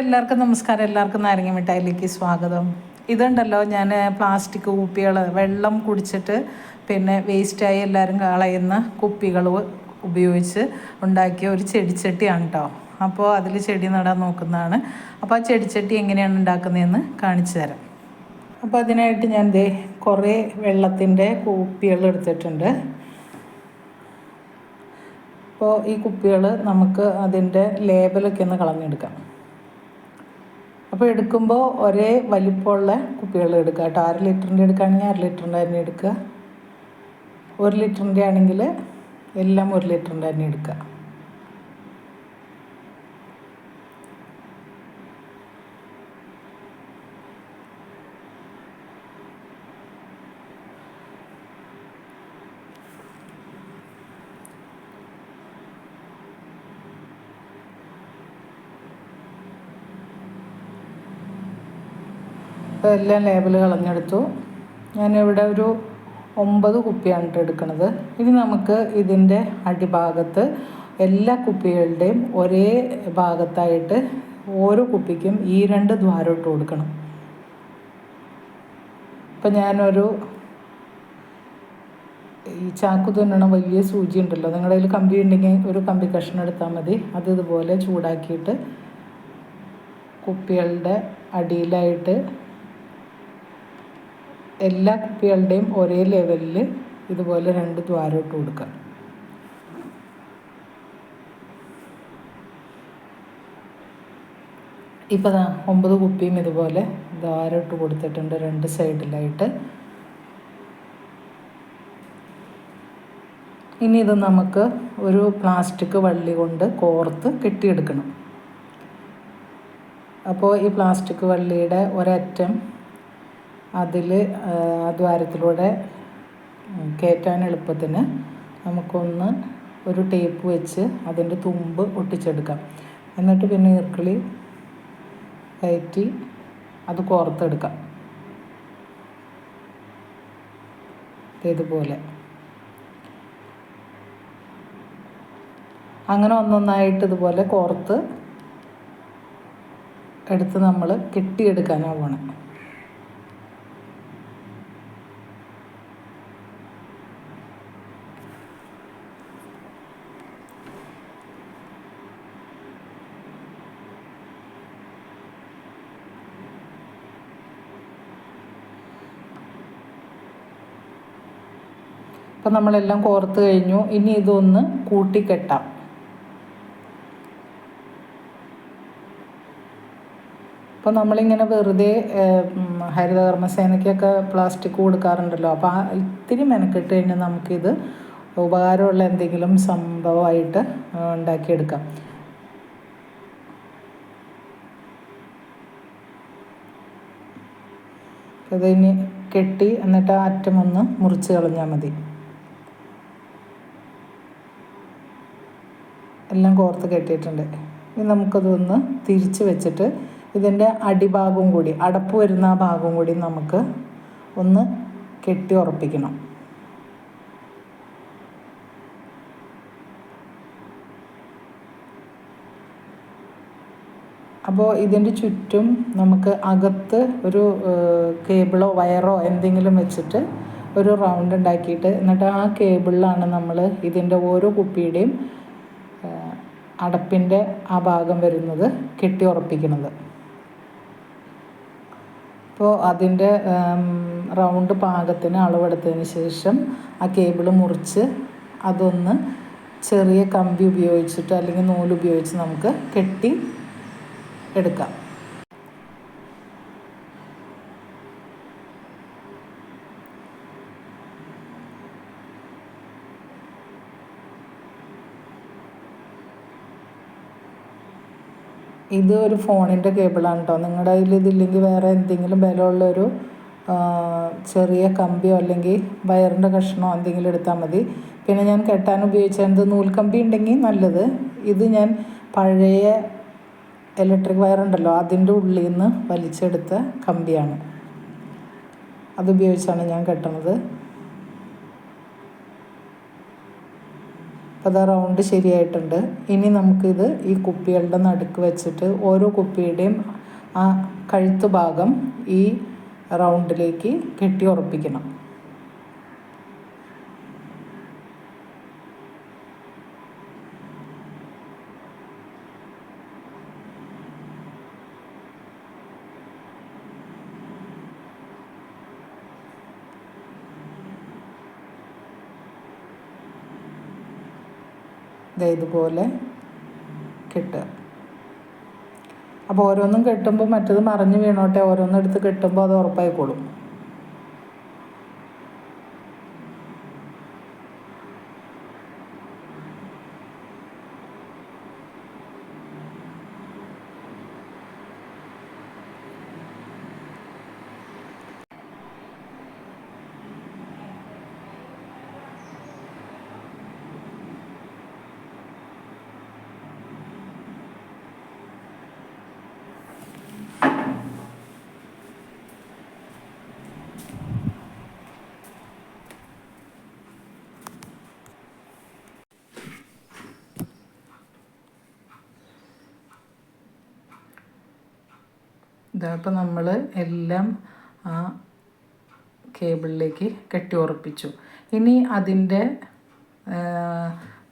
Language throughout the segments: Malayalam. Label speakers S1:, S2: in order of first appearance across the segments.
S1: എല്ലാവർക്കും നമസ്കാരം. എല്ലാവർക്കും നാരങ്ങ മിഠായിലേക്ക് സ്വാഗതം. ഇതുണ്ടല്ലോ ഞാൻ പ്ലാസ്റ്റിക് കുപ്പികൾ വെള്ളം കുടിച്ചിട്ട് പിന്നെ വേസ്റ്റായി എല്ലാവരും കളയുന്ന കുപ്പികൾ ഉപയോഗിച്ച് ഉണ്ടാക്കിയ ഒരു ചെടിച്ചട്ടിയാണ് കേട്ടോ അപ്പോൾ അതിൽ ചെടി നടാൻ നോക്കുന്നതാണ്. അപ്പോൾ ആ ചെടിച്ചട്ടി എങ്ങനെയാണ് ഉണ്ടാക്കുന്നതെന്ന് കാണിച്ചു തരാം. അപ്പോൾ അതിനായിട്ട് ഞാൻ ദേ കുറേ വെള്ളത്തിന്റെ കുപ്പികൾ എടുത്തിട്ടുണ്ട്. അപ്പോൾ ഈ കുപ്പികൾ നമുക്ക് അതിന്റെ ലേബലൊക്കെ ഒന്ന് കളഞ്ഞെടുക്കാം. അപ്പോൾ എടുക്കുമ്പോൾ ഒരേ വലിപ്പമുള്ള കുപ്പികൾ എടുക്കുക കേട്ടോ. അര ലിറ്ററിന്റെ എടുക്കുകയാണെങ്കിൽ അര ലിറ്ററിന്റെ തന്നെ എടുക്കുക. ഒരു ലിറ്ററിന്റെ ആണെങ്കിൽ എല്ലാം ഒരു ലിറ്ററിന്റെ തന്നെ എടുക്കുക. അപ്പോൾ എല്ലാം ലേബൽ കളഞ്ഞെടുത്തു. ഞാനിവിടെ ഒരു ഒമ്പത് കുപ്പിയാണ് കേട്ടോ എടുക്കുന്നത് ഇനി നമുക്ക് ഇതിന്റെ അടിഭാഗത്ത് എല്ലാ കുപ്പികളുടെയും ഒരേ ഭാഗത്തായിട്ട് ഓരോ കുപ്പിക്കും ഈ രണ്ട് ദ്വാരം ഇട്ട് കൊടുക്കണം. ഇപ്പം ഞാനൊരു ഈ ചാക്കു തുന്നണ വലിയ സൂചി ഉണ്ടല്ലോ. നിങ്ങളുടെ കയ്യിൽ കമ്പി ഉണ്ടെങ്കിൽ ഒരു കമ്പി കഷ്ണം എടുത്താൽ മതി. അത് ഇതുപോലെ ചൂടാക്കിയിട്ട് കുപ്പികളുടെ അടിയിലായിട്ട് എല്ലാ കുപ്പികളുടെയും ഒരേ ലെവലിൽ ഇതുപോലെ രണ്ട് ദ്വാരം ഇട്ട് കൊടുക്കുക ഇപ്പോൾ ദാ ഒമ്പത് കുപ്പിയും ഇതുപോലെ ദ്വാരം ഇട്ട് കൊടുത്തിട്ടുണ്ട് രണ്ട് സൈഡിലായിട്ട് ഇനി ഇത് നമുക്ക് ഒരു പ്ലാസ്റ്റിക് വള്ളി കൊണ്ട് കോർത്ത് കെട്ടിയെടുക്കണം. അപ്പോൾ ഈ പ്ലാസ്റ്റിക് വള്ളിയുടെ ഒരറ്റം അതിൽ ദ്വാരത്തിലൂടെ കയറ്റാൻ എളുപ്പത്തിന് നമുക്കൊന്ന് ഒരു ടേപ്പ് വെച്ച് അതിന്റെ തുമ്പ് ഒട്ടിച്ചെടുക്കാം. എന്നിട്ട് പിന്നെ ഈർക്കിളി കയറ്റി അത് കോർത്തെടുക്കാം. ഇതുപോലെ. അങ്ങനെ ഒന്നൊന്നായിട്ട് ഇതുപോലെ കോർത്ത് എടുത്ത് നമ്മൾ കെട്ടിയെടുക്കാനാവണം അപ്പം നമ്മളെല്ലാം കോർത്ത് കഴിഞ്ഞു. ഇനി ഇതൊന്ന് കൂട്ടിക്കെട്ടാം. അപ്പോൾ നമ്മളിങ്ങനെ വെറുതെ ഹരിതകർമ്മസേനയ്ക്കൊക്കെ പ്ലാസ്റ്റിക് കൊടുക്കാറുണ്ടല്ലോ. അപ്പോൾ ആ ഇത്തിരി മെനക്കെട്ട് കഴിഞ്ഞാൽ നമുക്കിത് ഉപകാരമുള്ള എന്തെങ്കിലും സംഭവമായിട്ട് ഉണ്ടാക്കിയെടുക്കാം. ഇതിനി കെട്ടി എന്നിട്ട് ആ അറ്റമൊന്ന് മുറിച്ച് കളഞ്ഞാൽ മതി. എല്ലാം കോർത്ത് കെട്ടിയിട്ടുണ്ട്. ഇനി നമുക്കതൊന്ന് തിരിച്ച് വെച്ചിട്ട് ഇതിന്റെ അടിഭാഗവും കൂടി അടപ്പ് വരുന്ന ആ ഭാഗവും കൂടി നമുക്ക് ഒന്ന് കെട്ടി ഉറപ്പിക്കണം. അപ്പോൾ ഇതിന്റെ ചുറ്റും നമുക്ക് അകത്ത് ഒരു കേബിളോ വയറോ എന്തെങ്കിലും വെച്ചിട്ട് ഒരു റൗണ്ട് ഉണ്ടാക്കിയിട്ട് എന്നിട്ട് ആ കേബിളിലാണ് നമ്മൾ ഇതിന്റെ ഓരോ കുപ്പിയുടെയും അടപ്പിന്റെ ആ ഭാഗം വരുന്നത് കെട്ടി ഉറപ്പിക്കുന്നത്. അപ്പോൾ അതിന്റെ റൗണ്ട് പാകത്തിന് അളവെടുത്തതിന് ശേഷം ആ കേബിൾ മുറിച്ച് അതൊന്ന് ചെറിയ കമ്പി ഉപയോഗിച്ചിട്ട് അല്ലെങ്കിൽ നൂലുപയോഗിച്ച് നമുക്ക് കെട്ടി എടുക്കാം. ഇത് ഒരു ഫോണിന്റെ കേബിളാണ് കേട്ടോ നിങ്ങളുടെ കയ്യിൽ ഇതില്ലെങ്കിൽ വേറെ എന്തെങ്കിലും ബലമുള്ളൊരു ചെറിയ കമ്പിയോ അല്ലെങ്കിൽ വയറിന്റെ കഷ്ണമോ എന്തെങ്കിലും എടുത്താൽ മതി. പിന്നെ ഞാൻ കെട്ടാൻ ഉപയോഗിച്ചത് നൂൽക്കമ്പി ഉണ്ടെങ്കിൽ നല്ലത്. ഇത് ഞാൻ പഴയ ഇലക്ട്രിക് വയറുണ്ടല്ലോ അതിന്റെ ഉള്ളിൽ നിന്ന് വലിച്ചെടുത്ത കമ്പിയാണ്. അതുപയോഗിച്ചാണ് ഞാൻ കെട്ടണത്. അത് റൗണ്ട് ശരിയായിട്ടുണ്ട്. ഇനി നമുക്കിത് ഈ കുപ്പികളുടെ നടുക്ക് വെച്ചിട്ട് ഓരോ കുപ്പിയുടെയും ആ കഴുത്ത് ഭാഗം ഈ റൗണ്ടിലേക്ക് കെട്ടി ഉറപ്പിക്കണം. ദേ ഇതുപോലെ കെട്ടുക. അപ്പോൾ ഓരോന്നും കെട്ടുമ്പോൾ മറ്റത് മറിഞ്ഞ് വീണോട്ടെ ഓരോന്നെടുത്ത് കെട്ടുമ്പോൾ അത് ഉറപ്പായിക്കോളും. ഇതപ്പോൾ നമ്മൾ എല്ലാം ആ കേബിളിലേക്ക് കെട്ടി ഉറപ്പിച്ചു ഇനി അതിന്റെ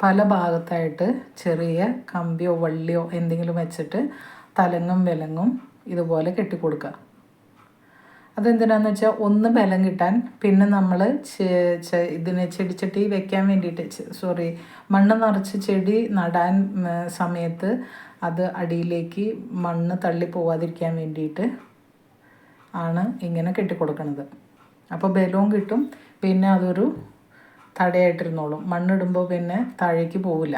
S1: പല ഭാഗത്തായിട്ട് ചെറിയ കമ്പിയോ വള്ളിയോ എന്തെങ്കിലും വെച്ചിട്ട് തലങ്ങും വിലങ്ങും ഇതുപോലെ കെട്ടിക്കൊടുക്കുക. അതെന്തിനാന്ന് വെച്ചാൽ ഒന്ന് ബലം കിട്ടാൻ പിന്നെ നമ്മൾ ഇതിനെ ചെടിച്ചട്ടി വെക്കാൻ വേണ്ടിയിട്ട് സോറി മണ്ണ് നിറച്ച് ചെടി നടാൻ സമയത്ത് അത് അടിയിലേക്ക് മണ്ണ് തള്ളി പോവാതിരിക്കാൻ വേണ്ടിയിട്ട് ആണ് ഇങ്ങനെ കെട്ടിക്കൊടുക്കുന്നത് അപ്പോൾ ബലവും കിട്ടും പിന്നെ അതൊരു തടയായിട്ടിരുന്നോളും. മണ്ണിടുമ്പോൾ പിന്നെ താഴേക്ക് പോവില്ല.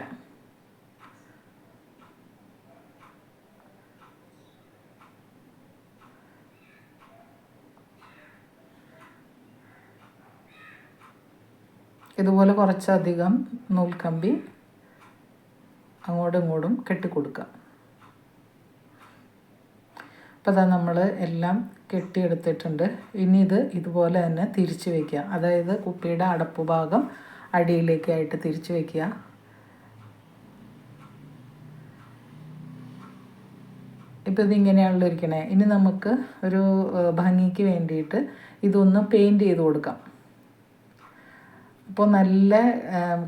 S1: ഇതുപോലെ കുറച്ചധികം നൂൽക്കമ്പി അങ്ങോട്ടും ഇങ്ങോട്ടും കെട്ടിക്കൊടുക്കുക. അപ്പോൾ അതാ നമ്മൾ എല്ലാം കെട്ടിയെടുത്തിട്ടുണ്ട്. ഇനി ഇത് ഇതുപോലെ തന്നെ തിരിച്ച് വയ്ക്കുക അതായത് കുപ്പിയുടെ അടപ്പ് ഭാഗം അടിയിലേക്കായിട്ട് തിരിച്ച് വയ്ക്കുക ഇപ്പോൾ ഇതിങ്ങനെയാണല്ലോ ഇരിക്കണേ. ഇനി നമുക്ക് ഒരു ഭംഗിക്ക് വേണ്ടിയിട്ട് ഇതൊന്ന് പെയിന്റ് ചെയ്ത് കൊടുക്കാം. അപ്പോൾ നല്ല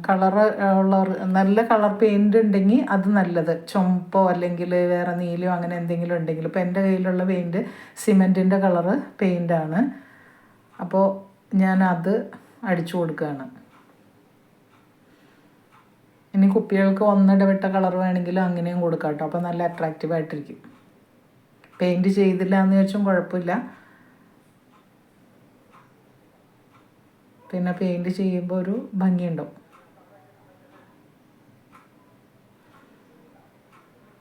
S1: കളർ ഉള്ള നല്ല കളർ പെയിന്റ് ഉണ്ടെങ്കിൽ അത് നല്ലത്. ചുമപ്പോ അല്ലെങ്കിൽ വേറെ നീലയോ അങ്ങനെ എന്തെങ്കിലും ഉണ്ടെങ്കിൽ. ഇപ്പോൾ എന്റെ കയ്യിലുള്ള പെയിന്റ് സിമെന്റിന്റെ കളറ് പെയിന്റാണ് അപ്പോൾ ഞാൻ അത് അടിച്ചു കൊടുക്കുകയാണ് ഇനി കുപ്പികൾക്ക് ഒന്നിടവിട്ട കളർ വേണമെങ്കിലും അങ്ങനെയും കൊടുക്കാം കേട്ടോ. അപ്പോൾ നല്ല അട്രാക്റ്റീവ് ആയിട്ടിരിക്കും. പെയിന്റ് ചെയ്തില്ല എന്ന് വെച്ചും കുഴപ്പമില്ല. പിന്നെ പെയിന്റ് ചെയ്യുമ്പോൾ ഒരു ഭംഗിയുണ്ടാവും.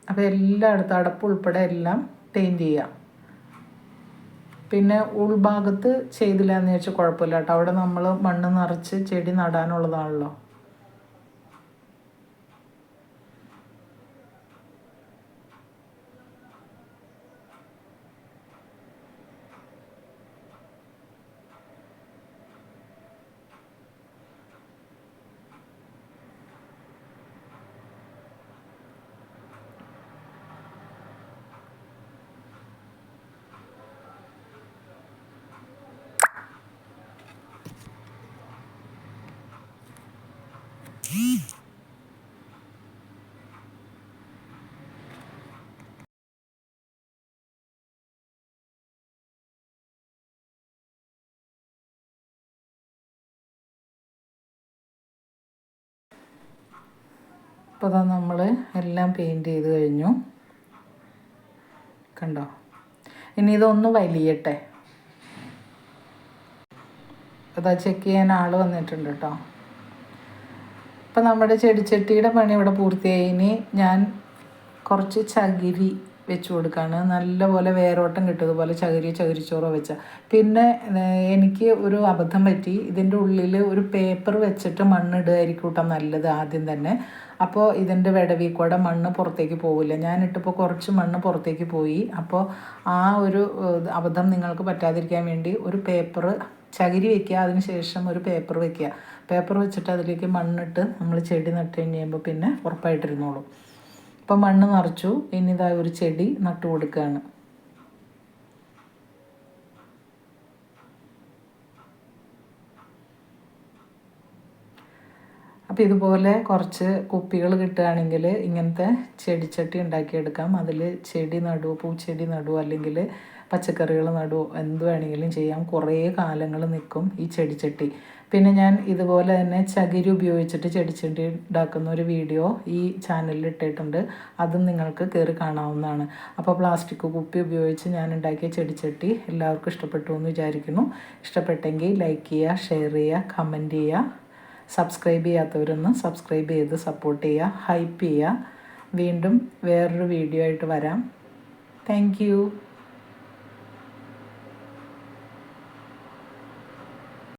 S1: അപ്പോൾ എല്ലായിടത്തും അടപ്പ് ഉൾപ്പെടെ എല്ലാം പെയിന്റ് ചെയ്യാം. പിന്നെ ഉൾഭാഗത്ത് ചെയ്തില്ല എന്ന് വെച്ചാൽ കുഴപ്പമില്ല കേട്ടോ. അവിടെ നമ്മൾ മണ്ണ് നിറച്ച് ചെടി നടാനുള്ളതാണല്ലോ. അപ്പോൾ അതാ നമ്മൾ എല്ലാം പെയിന്റ് ചെയ്ത് കഴിഞ്ഞു. കണ്ടോ? ഇനി ഇതൊന്ന് വലിയട്ടെ. അതാ ചെക്ക് ചെയ്യാൻ ആൾ വന്നിട്ടുണ്ട് കേട്ടോ അപ്പം നമ്മുടെ ചെടിച്ചട്ടിയുടെ പണി ഇവിടെ പൂർത്തിയായി. ഇനി ഞാൻ കുറച്ച് ചകിരി വെച്ച് കൊടുക്കുകയാണ് നല്ലപോലെ വേരോട്ടം കിട്ടും ഇതുപോലെ ചകിരി ചകിരിച്ചോറോ വെച്ച. പിന്നെ എനിക്ക് ഒരു അബദ്ധം പറ്റി. ഇതിന്റെ ഉള്ളിൽ ഒരു പേപ്പർ വെച്ചിട്ട് മണ്ണിടുകയായിരിക്കും കേട്ടോ നല്ലത് ആദ്യം തന്നെ. അപ്പോൾ ഇതിന്റെ വിടവിൽ കൂടെ മണ്ണ് പുറത്തേക്ക് പോവില്ല. ഞാനിട്ടിപ്പോൾ കുറച്ച് മണ്ണ് പുറത്തേക്ക് പോയി. അപ്പോൾ ആ ഒരു അബദ്ധം നിങ്ങൾക്ക് പറ്റാതിരിക്കാൻ വേണ്ടി ഒരു പേപ്പർ ചകിരി വെക്കുക അതിന് ശേഷം ഒരു പേപ്പർ വെക്കുക. പേപ്പർ വെച്ചിട്ട് അതിലേക്ക് മണ്ണിട്ട് നമ്മൾ ചെടി നട്ട് കഴിയുമ്പോൾ പിന്നെ ഉറപ്പായിട്ടിരുന്നോളും. അപ്പോൾ മണ്ണ് നിറച്ചു. ഇനി ഇതാ ഒരു ചെടി നട്ടു കൊടുക്കുകയാണ് അപ്പോൾ ഇതുപോലെ കുറച്ച് കുപ്പികൾ കിട്ടുകയാണെങ്കിൽ ഇങ്ങനത്തെ ചെടിച്ചട്ടി ഉണ്ടാക്കിയെടുക്കാം. അതിൽ ചെടി നടുവോ പൂച്ചെടി നടുവോ അല്ലെങ്കിൽ പച്ചക്കറികൾ നടുവോ എന്ത് വേണമെങ്കിലും ചെയ്യാം. കുറേ കാലങ്ങൾ നിൽക്കും ഈ ചെടിച്ചട്ടി. പിന്നെ ഞാൻ ഇതുപോലെ തന്നെ ചകിരി ഉപയോഗിച്ചിട്ട് ചെടിച്ചട്ടി ഉണ്ടാക്കുന്ന ഒരു വീഡിയോ ഈ ചാനലിൽ ഇട്ടിട്ടുണ്ട്. അതും നിങ്ങൾക്ക് കയറി കാണാവുന്നതാണ്. അപ്പോൾ പ്ലാസ്റ്റിക് കുപ്പി ഉപയോഗിച്ച് ഞാൻ ഉണ്ടാക്കിയ ചെടിച്ചട്ടി എല്ലാവർക്കും ഇഷ്ടപ്പെട്ടു എന്ന് വിചാരിക്കുന്നു. ഇഷ്ടപ്പെട്ടെങ്കിൽ ലൈക്ക് ചെയ്യുക ഷെയർ ചെയ്യുക കമന്റ് ചെയ്യുക. സബ്സ്ക്രൈബ് ചെയ്യാത്തവരൊന്ന് സബ്സ്ക്രൈബ് ചെയ്ത് സപ്പോർട്ട് ചെയ്യുക ഹൈപ്പ് ചെയ്യുക. വീണ്ടും വേറൊരു വീഡിയോ ആയിട്ട് വരാം. താങ്ക്